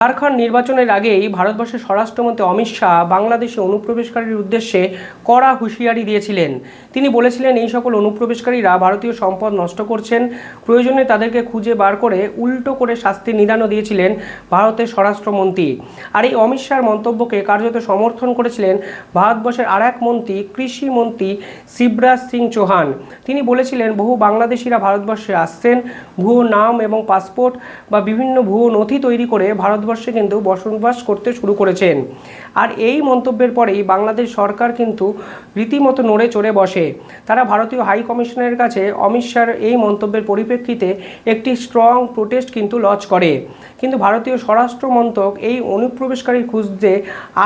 ঝাড়খণ্ড নির্বাচনের আগেই ভারতবর্ষের স্বরাষ্ট্রমন্ত্রী অমিত শাহ বাংলাদেশে অনুপ্রবেশকারীর উদ্দেশ্যে কড়া হুঁশিয়ারি দিয়েছিলেন। তিনি বলেছিলেন, এই সকল অনুপ্রবেশকারীরা ভারতীয় সম্পদ নষ্ট করছেন। প্রয়োজনে তাদেরকে খুঁজে বার করে উল্টো করে শাস্তির নিদানও দিয়েছিলেন ভারতের স্বরাষ্ট্রমন্ত্রী। আর এই অমিত শাহর মন্তব্যকে কার্যত সমর্থন করেছিলেন ভারতবর্ষের আর এক মন্ত্রী কৃষিমন্ত্রী শিবরাজ সিং চৌহান। তিনি বলেছিলেন, বহু বাংলাদেশিরা ভারতবর্ষে আসছেন। ভুয়ো নাম এবং পাসপোর্ট বা বিভিন্ন ভুয়ো নথি তৈরি করে ভারতবর্ষে কিন্তু বসবাস করতে শুরু করেছেন। আর এই মন্তব্যের পরেই বাংলাদেশ সরকার কিন্তু রীতিমতো নড়ে চড়ে বসে। তারা ভারতীয় হাই কমিশনের কাছে অমিত শাহর এই মন্তব্যের পরিপ্রেক্ষিতে একটি স্ট্রং প্রোটেস্ট কিন্তু লঞ্চ করে। কিন্তু ভারতীয় স্বরাষ্ট্র মন্ত্রক এই অনুপ্রবেশকারী খুঁজতে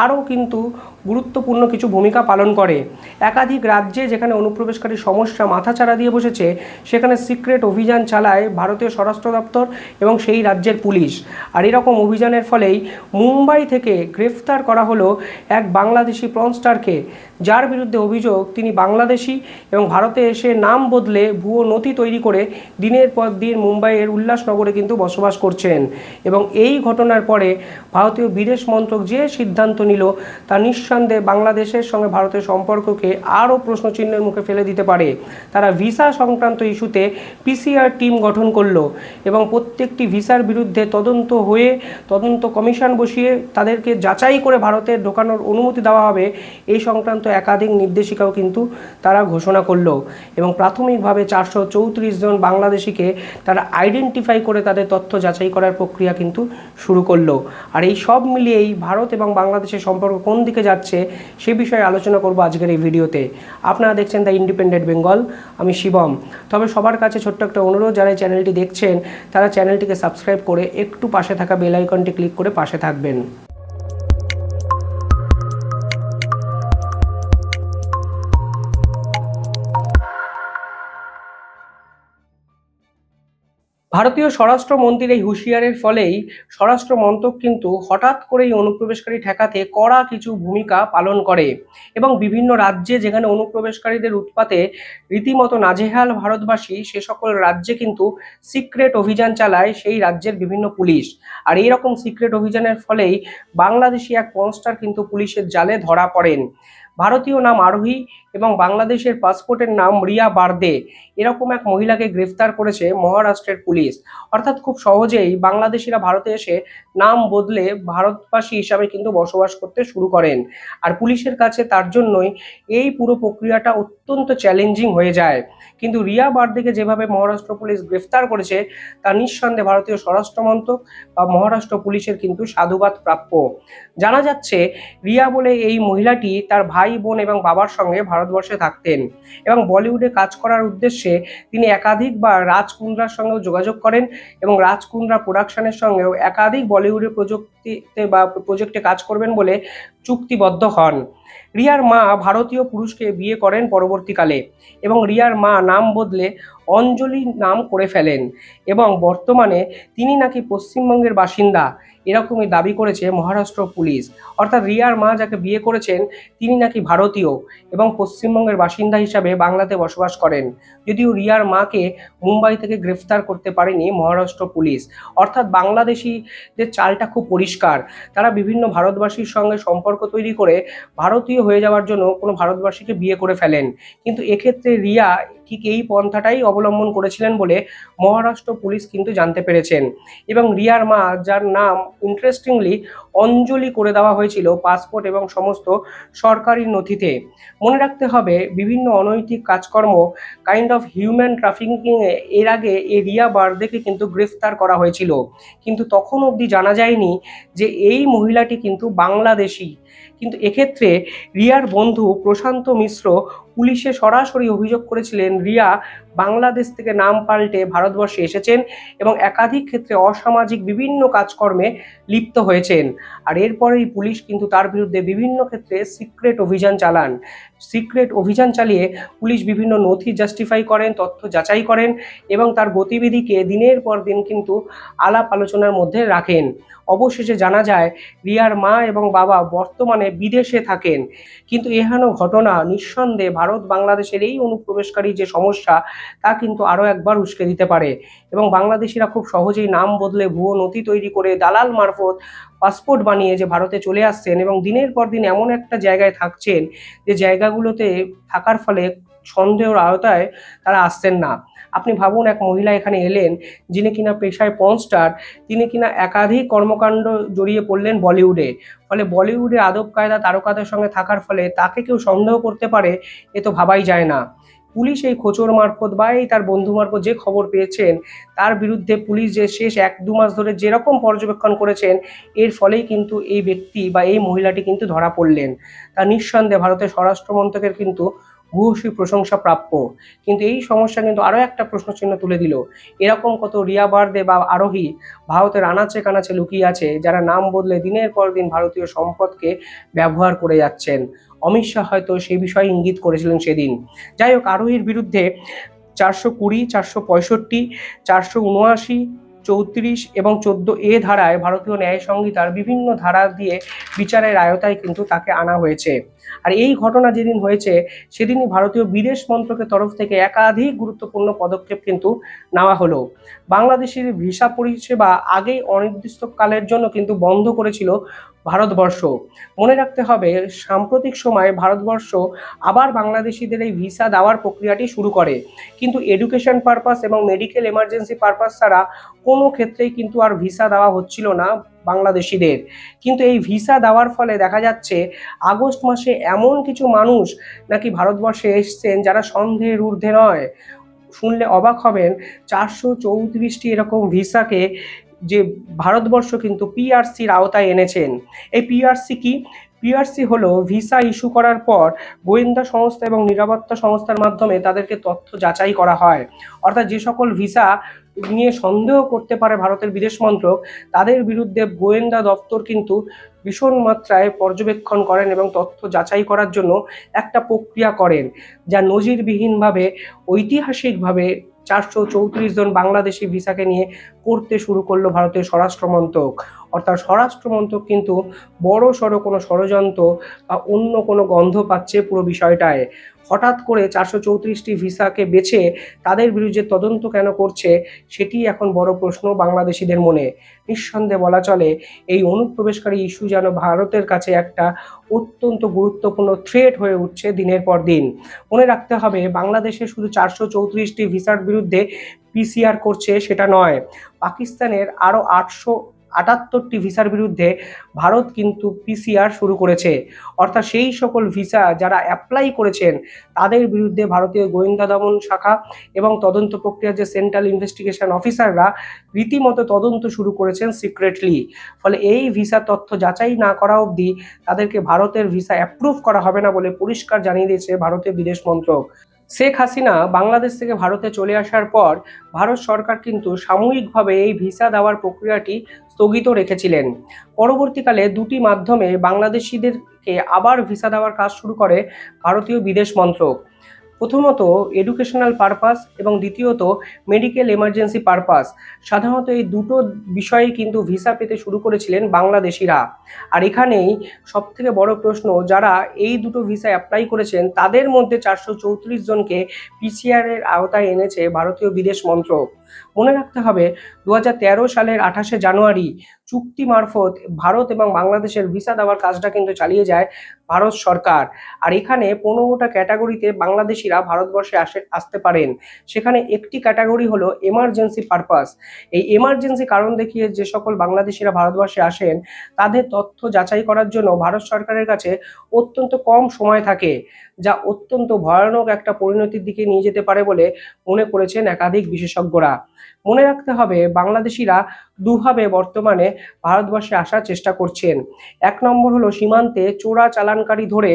আরও কিন্তু গুরুত্বপূর্ণ কিছু ভূমিকা পালন করে। একাধিক রাজ্যে যেখানে অনুপ্রবেশকারী সমস্যা মাথাচাড়া দিয়ে বসেছে, সেখানে সিক্রেট অভিযান চালায় ভারতীয় স্বরাষ্ট্র দপ্তর এবং সেই রাজ্যের পুলিশ। আর এরকম অভিযানের ফলেই মুম্বাই থেকে গ্রেফতার করা হলো এক বাংলাদেশি প্রনস্টারকে। যার বিরুদ্ধে অভিযোগ, তিনি বাংলাদেশি এবং ভারতে এসে নাম বদলে ভুয়ো নথি তৈরি করে দিনের পর দিন মুম্বাইয়ের উল্লাসনগরে কিন্তু বসবাস করছেন। এবং এই ঘটনার পরে ভারতীয় বিদেশ মন্ত্রক যে সিদ্ধান্ত নিল, তা নিঃসন্দেহে বাংলাদেশের সঙ্গে ভারতের সম্পর্ককে আরও প্রশ্নচিহ্নের মুখে ফেলে দিতে পারে। তারা ভিসা সংক্রান্ত ইস্যুতে পিসিআর টিম গঠন করল এবং প্রত্যেকটি ভিসার বিরুদ্ধে তদন্ত হয়ে তদন্ত কমিশন বসিয়ে তাদেরকে যাচাই করে ভারতে ঢোকানোর অনুমতি দেওয়া হবে। এই সংক্রান্ত একাধিক নির্দেশিকাও কিন্তু তারা ঘোষণা করল এবং প্রাথমিকভাবে চারশো চৌত্রিশ জন বাংলাদেশিকে তারা আইডেন্টিফাই করে তাদের তথ্য যাচাই করার প্রক্রিয়া কিন্তু শুরু করল। আর এই সব মিলিয়েই ভারত এবং বাংলাদেশের সম্পর্ক কোন দিকে যাচ্ছে সে বিষয়ে আলোচনা করব আজকের এই ভিডিওতে। আপনারা দেখছেন দ্য ইন্ডিপেন্ডেন্ট বেঙ্গল আমি শিবম। তবে সবার কাছে ছোট্ট একটা অনুরোধ, যারা এই চ্যানেলটি দেখছেন, তারা চ্যানেলটিকে সাবস্ক্রাইব করে একটু পাশে থাকা বেল আইকনটি ক্লিক করে পাশে থাকবেন। ভারতীয় স্বরাষ্ট্রমন্ত্রীর এই হুঁশিয়ারের ফলেই স্বরাষ্ট্র মন্ত্রক কিন্তু হঠাৎ করেই অনুপ্রবেশকারী ঠেকাতে কড়া কিছু ভূমিকা পালন করে এবং বিভিন্ন রাজ্যে যেখানে অনুপ্রবেশকারীদের উৎপাতে রীতিমতো নাজেহাল ভারতবাসী, সে সকল রাজ্যে কিন্তু সিক্রেট অভিযান চালায় সেই রাজ্যের বিভিন্ন পুলিশ। আর এই রকম সিক্রেট অভিযানের ফলেই বাংলাদেশি এক পনস্টার কিন্তু পুলিশের জালে ধরা পড়েন। ভারতীয় নাম আরোহী এবং বাংলাদেশের পাসপোর্টের নাম রিয়া বার্দে। এরকম এক মহিলাকে গ্রেফতার করেছে মহারাষ্ট্রের পুলিশ। অর্থাৎ খুব সহজেই বাংলাদেশিরা ভারতে এসে নাম বদলে ভারতবাসী হিসাবে কিন্তু বসবাস করতে শুরু করেন। আর পুলিশের কাছে তার জন্যই এই পুরো প্রক্রিয়াটা অত্যন্ত চ্যালেঞ্জিং হয়ে যায়। কিন্তু রিয়া বার্দেকে যেভাবে মহারাষ্ট্র পুলিশ গ্রেফতার করেছে, তা নিঃসন্দেহে ভারতীয় স্বরাষ্ট্র মন্ত্রক বা মহারাষ্ট্র পুলিশের কিন্তু সাধুবাদ প্রাপ্য। জানা যাচ্ছে, রিয়া বলে এই মহিলাটি তার ভাই, বোন এবং বাবার সঙ্গে ভারতবর্ষে থাকতেন এবং বলিউডে কাজ করার উদ্দেশ্যে তিনি একাধিকবার রাজকুন্দ্রার সঙ্গেও যোগাযোগ করেন এবং রাজকুন্দ্রা প্রোডাকশনের সঙ্গেও একাধিক বলিউডের প্রযুক্তিতে বা প্রজেক্টে কাজ করবেন বলে চুক্তিবদ্ধ হন। রিয়ার মা ভারতীয় পুরুষকে বিয়ে করেন পরবর্তীকালে এবং রিয়ার মা নাম বদলে অঞ্জলি নাম করে ফেলেন এবং বর্তমানে তিনি নাকি পশ্চিমবঙ্গের বাসিন্দা এরকমই দাবি করেছে মহারাষ্ট্র পুলিশ। অর্থাৎ রিয়ার মা যাকে বিয়ে করেছেন তিনি নাকি ভারতীয় এবং পশ্চিমবঙ্গের বাসিন্দা হিসাবে বাংলাতে বসবাস করেন। যদিও রিয়ার মাকে মুম্বাই থেকে গ্রেফতার করতে পারেনি মহারাষ্ট্র পুলিশ। অর্থাৎ বাংলাদেশিদের চালটা খুব পরিষ্কার। তারা বিভিন্ন ভারতবাসীর সঙ্গে সম্পর্ক তৈরি করে ভারতীয় হয়ে যাওয়ার জন্য কোনো ভারতবাসীকে বিয়ে করে ফেলেন। কিন্তু এক্ষেত্রে রিয়া ঠিক এই পন্থাটাই অবলম্বন করেছিলেন বলে মহারাষ্ট্র পুলিশ কিন্তু জানতে পেরেছেন। এবং রিয়ার মা, যার নাম ইন্টারেস্টিংলি অঞ্জলি করে দেওয়া হয়েছিল পাসপোর্ট এবং সমস্ত সরকারি নথিতে। মনে রাখতে হবে, বিভিন্ন অনৈতিক কাজকর্ম কাইন্ড অফ হিউম্যান ট্রাফিকিংয়ে এর আগে এই রিয়া বার্দেকে কিন্তু গ্রেফতার করা হয়েছিল। কিন্তু তখন অবধি জানা যায়নি যে এই মহিলাটি কিন্তু বাংলাদেশি। কিন্তু এক্ষেত্রে রিয়ার বন্ধু প্রশান্ত মিশ্র পুলিশে সরাসরি অভিযোগ করেছিলেন রিয়া বাংলাদেশ থেকে নাম পাল্টে ভারতবর্ষে এসেছেন এবং একাধিক ক্ষেত্রে অসামাজিক বিভিন্ন কাজকর্মে লিপ্ত হয়েছেন। আর এরপরেই পুলিশ কিন্তু তার বিরুদ্ধে বিভিন্ন ক্ষেত্রে সিক্রেট অভিযান চালান। সিক্রেট অভিযান চালিয়ে পুলিশ বিভিন্ন নথি জাস্টিফাই করেন, তথ্য যাচাই করেন এবং তার গতিবিধিকে দিনের পর দিন কিন্তু আলাপ আলোচনার মধ্যে রাখেন। অবশেষে জানা যায়, রিয়ার মা এবং বাবা বর্তমানে বিদেশে থাকেন। কিন্তু এহেন ঘটনা নিঃসন্দেহে ভারত বাংলাদেশের এই অনুপ্রবেশকারী যে সমস্যা তা কিন্তু আরও একবার উস্কে দিতে পারে। এবং বাংলাদেশিরা খুব সহজেই নাম বদলে ভুয়ো নথি তৈরি করে দালাল মারফত পাসপোর্ট বানিয়ে যে ভারতে চলে আসছেন এবং দিনের পর দিন এমন একটা জায়গায় থাকছেন যে জায়গাগুলোতে থাকার ফলে সন্দেহের আওতায় তারা আসছেন না। আপনি ভাবুন, এক মহিলা এখানে এলেন যিনি কিনা পেশায় পর্ন স্টার তিনি কিনা একাধিক কর্মকাণ্ড জড়িয়ে পড়লেন বলিউডে। ফলে বলিউডে আদব কায়দা তারকাদের সঙ্গে থাকার ফলে তাকে কেউ সন্দেহ করতে পারে, এ তো ভাবাই যায় না। পুলিশ এই খোঁচর মারফত বা এই তার বন্ধু মারফত যে খবর পেয়েছেন, তার বিরুদ্ধে পুলিশ যে শেষ এক দু মাস ধরে যেরকম পর্যবেক্ষণ করেছেন, এর ফলেই কিন্তু এই ব্যক্তি বা এই মহিলাটি কিন্তু ধরা পড়লেন। তা নিঃসন্দেহে ভারতের স্বরাষ্ট্র মন্ত্রকের কিন্তু ভূয়সী প্রশংসা প্রাপ্য। কিন্তু এই সমস্যা কিন্তু আরও একটা প্রশ্নচিহ্ন তুলে দিল। এরকম কত রিয়া বার্দে বা আরোহী ভারতের আনাচে কানাচে লুকিয়ে আছে, যারা নাম বদলে দিনের পর দিন ভারতীয় সম্পদকে ব্যবহার করে যাচ্ছেন। অমিত শাহ হয়তো সেই বিষয়ে ইঙ্গিত করেছিলেন সেদিন। যাই হোক, আরোহীর বিরুদ্ধে চারশো কুড়ি, চারশো পঁয়ষট্টি, চারশো উনআশি, চৌত্রিশ এবং চোদ্দ এ ধারায় ভারতীয় ন্যায় সংহিতার বিভিন্ন ধারা দিয়ে বিচারের আয়তায় কিন্তু তাকে আনা হয়েছে। আর এই ঘটনা যেদিন হয়েছে, সেদিনই ভারতীয় বিদেশ মন্ত্রকের তরফ থেকে একাধিক গুরুত্বপূর্ণ পদক্ষেপ কিন্তু নেওয়া হলো। বাংলাদেশের ভিসা পরিষেবা আগেই অনির্দিষ্টকালের জন্য কিন্তু বন্ধ করেছিল ভারতবর্ষ। মনে রাখতে হবে, সাম্প্রতিক সময়ে ভারতবর্ষ আবার বাংলাদেশিদের এই ভিসা দেওয়ার প্রক্রিয়াটি শুরু করে। কিন্তু এডুকেশন পারপাস এবং মেডিকেল এমার্জেন্সি পারপাস ছাড়া কোনো ক্ষেত্রেই কিন্তু আর ভিসা দেওয়া হচ্ছিল না বাংলাদেশিদের। কিন্তু এই ভিসা দেওয়ার ফলে দেখা যাচ্ছে, আগস্ট মাসে এমন কিছু মানুষ নাকি ভারতবর্ষে এসছেন যারা সন্দেহের ঊর্ধ্বে নয়। শুনলে অবাক হবেন, চারশো চৌত্রিশটি এরকম ভিসাকে যে ভারতবর্ষ কিন্তু পিআরসির আওতায় এনেছেন। এই পিআরসি কি? পিআরসি হলো ভিসা ইস্যু করার পর গোয়েন্দা সংস্থা এবং নিরাপত্তা সংস্থার মাধ্যমে তাদেরকে তথ্য যাচাই করা হয়। অর্থাৎ যে সকল ভিসা নিয়ে সন্দেহ করতে পারে ভারতের বিদেশ মন্ত্রক, তাদের বিরুদ্ধে গোয়েন্দা দপ্তর কিন্তু ভীষণ মাত্রায় পর্যবেক্ষণ করেন এবং তথ্য যাচাই করার জন্য একটা প্রক্রিয়া করেন, যা নজিরবিহীনভাবে ঐতিহাসিকভাবে চারশো চৌত্রিশ জন বাংলাদেশি ভিসাকে নিয়ে করতে শুরু করল ভারতের স্বরাষ্ট্র মন্ত্রক। অর্থাৎ স্বরাষ্ট্র মন্ত্রক কিন্তু বড় সড়ো কোনো ষড়যন্ত্র বা অন্য কোনো গন্ধ পাচ্ছে পুরো বিষয়টায়। হঠাৎ করে চারশো চৌত্রিশটি ভিসাকে বেছে তাদের বিরুদ্ধে তদন্ত কেন করছে সেটি এখন বড় প্রশ্ন বাংলাদেশিদের মনে। নিঃসন্দেহে বলা চলে, এই অনুপ্রবেশকারী ইস্যু যেন ভারতের কাছে একটা অত্যন্ত গুরুত্বপূর্ণ থ্রেট হয়ে উঠছে দিনের পর দিন। মনে রাখতে হবে, বাংলাদেশে শুধু চারশো চৌত্রিশটি ভিসার বিরুদ্ধে পিসিআর করছে সেটা নয়, পাকিস্তানের আরও আটশো আটাত্তরটি ভিসার বিরুদ্ধে ভারত কিন্তু পিসিআর শুরু করেছে। অর্থাৎ সেই সকল ভিসা যারা অ্যাপ্লাই করেছেন, তাদের বিরুদ্ধে ভারতীয় গোয়েন্দা দমন শাখা এবং তদন্ত প্রক্রিয়ার যে সেন্ট্রাল ইনভেস্টিগেশন অফিসাররা রীতিমতো তদন্ত শুরু করেছেন সিক্রেটলি ফলে এই ভিসা তথ্য যাচাই না করা অবধি তাদেরকে ভারতের ভিসা অ্যাপ্রুভ করা হবে না বলে পরিষ্কার জানিয়ে দিয়েছে ভারতের বিদেশ মন্ত্রক। শেখ হাসিনা বাংলাদেশ থেকে ভারতে চলে আসার পর ভারত সরকার কিন্তু সাময়িকভাবে এই ভিসা দেওয়ার প্রক্রিয়াটি স্থগিত রেখেছিলেন। পরবর্তীকালে দুটি মাধ্যমে বাংলাদেশিদেরকে আবার ভিসা দেওয়ার কাজ শুরু করে ভারতীয় বিদেশ মন্ত্রক। প্রথমত এডুকেশনাল পারপাস এবং দ্বিতীয়ত মেডিকেল এমার্জেন্সি পারপাস সাধারণত এই দুটো বিষয়ে কিন্তু ভিসা পেতে শুরু করেছিলেন বাংলাদেশিরা। আর এখানেই সব থেকে বড় প্রশ্ন, যারা এই দুটো ভিসা অ্যাপ্লাই করেছেন, তাদের মধ্যে চারশো চৌত্রিশ জনকে পিসিআরের আওতায় এনেছে ভারতীয় বিদেশ মন্ত্রক। মনে রাখতে হবে দু হাজার তেরো সালের আঠাশে জানুয়ারি চুক্তি মারফত ভারত এবং বাংলাদেশের ভিসা দেওয়ার কাজটা কিন্তু চালিয়ে যায় ভারত সরকার। আর এখানে পনেরোটা ক্যাটাগরিতে বাংলাদেশিরা ভারতবর্ষে আসে, আসতে পারেন। সেখানে একটি ক্যাটাগরি হলো এমার্জেন্সি পারপাস এই এমার্জেন্সি কারণ দেখিয়ে যে সকল বাংলাদেশিরা ভারতবর্ষে আসেন, তাদের তথ্য যাচাই করার জন্য ভারত সরকারের কাছে অত্যন্ত কম সময় থাকে। যা অত্যন্ত ভয়ানক একটা পরিণতির দিকে নিয়ে যেতে পারে বলে মনে করেছেন একাধিক বিশেষজ্ঞরা। মনে রাখতে হবে, বাংলাদেশিরা দুভাবে বর্তমানে ভারতবর্ষে আসার চেষ্টা করছেন। এক নম্বর হলো সীমান্তে চোরা চালানকারী ধরে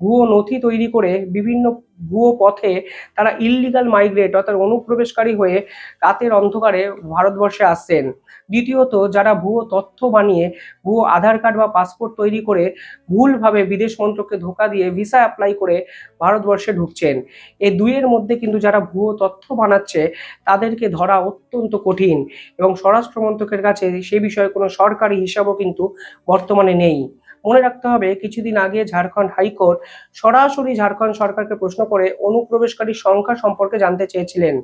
ভুয়ো নথি তৈরি করে বিভিন্ন ভুয়ো পথে তারা ইললিগাল মাইগ্রেট অর্থাৎ অনুপ্রবেশকারী হয়ে রাতের অন্ধকারে ভারতবর্ষে আসছেন। দ্বিতীয়ত, যারা ভুয়ো তথ্য বানিয়ে ভুয়ো আধার কার্ড বা পাসপোর্ট তৈরি করে ভুলভাবে বিদেশ মন্ত্রককে ধোকা দিয়ে ভিসা অ্যাপ্লাই করে ভারতবর্ষে ঢুকছেন। এই দুইয়ের মধ্যে কিন্তু যারা ভুয়ো তথ্য বানাচ্ছে, তাদেরকে ধরা অত্যন্ত কঠিন এবং স্বরাষ্ট্র মন্ত্রকের কাছে সে বিষয়ে কোনো সরকারি হিসাবও কিন্তু বর্তমানে নেই। মনে রাখতে হবে, কিছুদিন আগে ঝাড়খণ্ড হাইকোর্ট সরাসরি ঝাড়খণ্ড সরকারকে প্রশ্ন করে অনুপ্রবেশকারী সংখ্যা সম্পর্কে জানতে চেয়েছিলেন।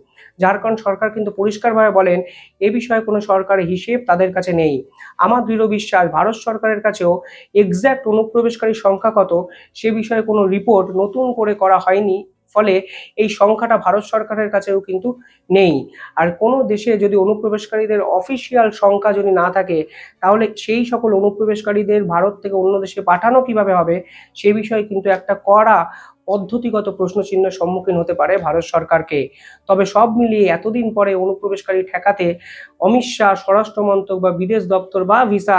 ঝাড়খণ্ড সরকার কিন্তু পরিষ্কারভাবে বলেন, এ বিষয়ে কোনো সরকারি হিসেব তাদের কাছে নেই। আমার দৃঢ় বিশ্বাস, ভারত সরকারের কাছেও এক্স্যাক্ট অনুপ্রবেশকারী সংখ্যা কত, সে বিষয়ে কোনো রিপোর্ট নতুন করে করা হয়নি। ফলে এই সংখ্যাটা ভারত সরকারের কাছেও কিন্তু নেই। আর কোনো দেশে যদি অনুপ্রবেশকারীদের অফিসিয়াল সংখ্যা যদি না থাকে, তাহলে সেই সকল অনুপ্রবেশকারীদের ভারত থেকে অন্য দেশে পাঠানো কীভাবে হবে, সে বিষয়ে কিন্তু একটা কড়া পদ্ধতিগত প্রশ্নচিহ্নের সম্মুখীন হতে পারে ভারত সরকারকে। তবে সব মিলিয়ে এতদিন পরে অনুপ্রবেশকারী ঠেকাতে অমিত শাহ, স্বরাষ্ট্র মন্ত্রক বা বিদেশ দপ্তর বা ভিসা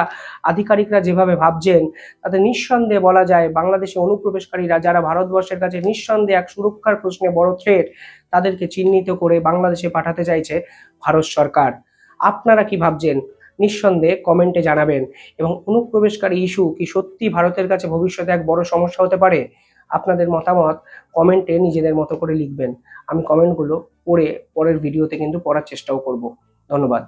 আধিকারিকরা যেভাবে ভাবছেন, তাতে নিঃসন্দেহে বলা যায় বাংলাদেশে অনুপ্রবেশকারীরা যারা ভারতবর্ষের কাছে নিঃসন্দেহে এক সুরক্ষার প্রশ্নে বড় থ্রেট তাদেরকে চিহ্নিত করে বাংলাদেশে পাঠাতে চাইছে ভারত সরকার। আপনারা কি ভাবছেন? নিঃসন্দেহে কমেন্টে জানাবেন। এবং অনুপ্রবেশকারী ইস্যু কি সত্যি ভারতের কাছে ভবিষ্যতে এক বড় সমস্যা হতে পারে? আপনাদের মতামত কমেন্টে নিজেদের মতো করে লিখবেন। আমি কমেন্টগুলো পড়ে পরের ভিডিওতে কিন্তু পড়ার চেষ্টাও করব। ধন্যবাদ।